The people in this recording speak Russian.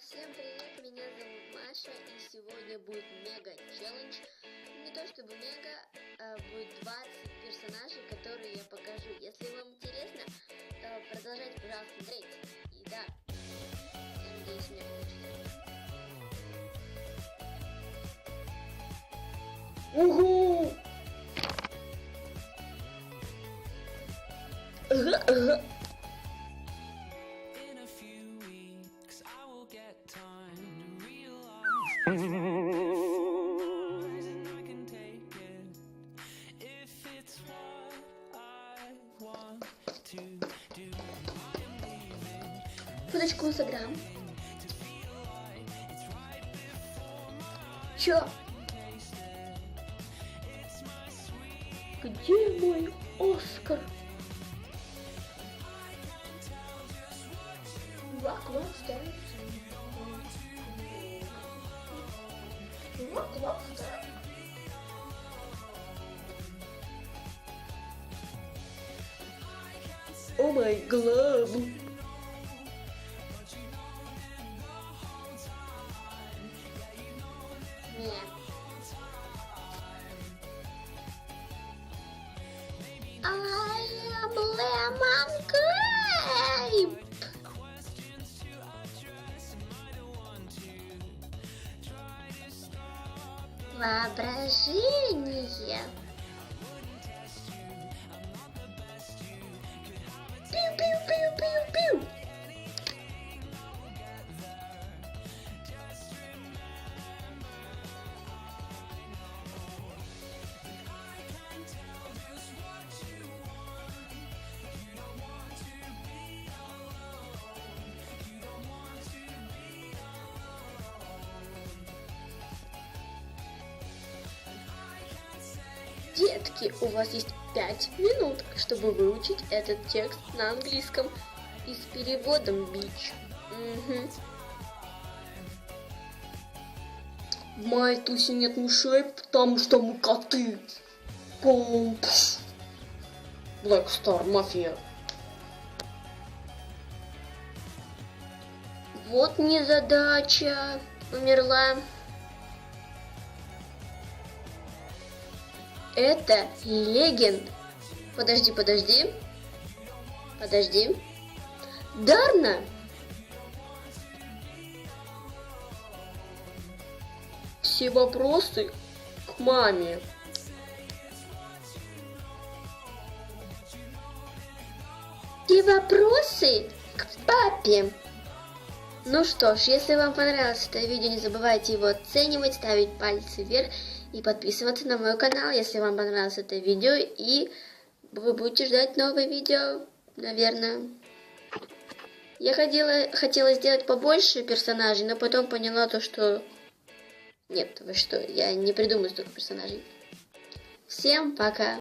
Всем привет, меня зовут Маша, и сегодня будет мега челлендж. Не то чтобы мега, а будет 20 персонажей, которые я покажу. Если вам интересно, то продолжайте, пожалуйста, смотреть. И да, я надеюсь, меня получится. Угу! Ага, ага. Realize and I can take it if it's what Oh my glove! Yeah. I am Lemon Grape! Воображение. Детки, у вас есть пять минут, чтобы выучить этот текст на английском и с переводом бич. Мгм. В моей тусе нет мышей, потому что мы коты. Пум. Black Star Mafia. Вот незадача. Умерла. Это легенд. Подожди, подожди. Подожди. Дарна. Все вопросы к маме. Все вопросы к папе. Ну что ж, если вам понравилось это видео, не забывайте его оценивать, ставить пальцы вверх и подписываться на мой канал, если вам понравилось это видео. И вы будете ждать новые видео, наверное. Я хотела, хотела сделать побольше персонажей, но потом поняла то, что... Нет, вы что, я не придумаю столько персонажей. Всем пока!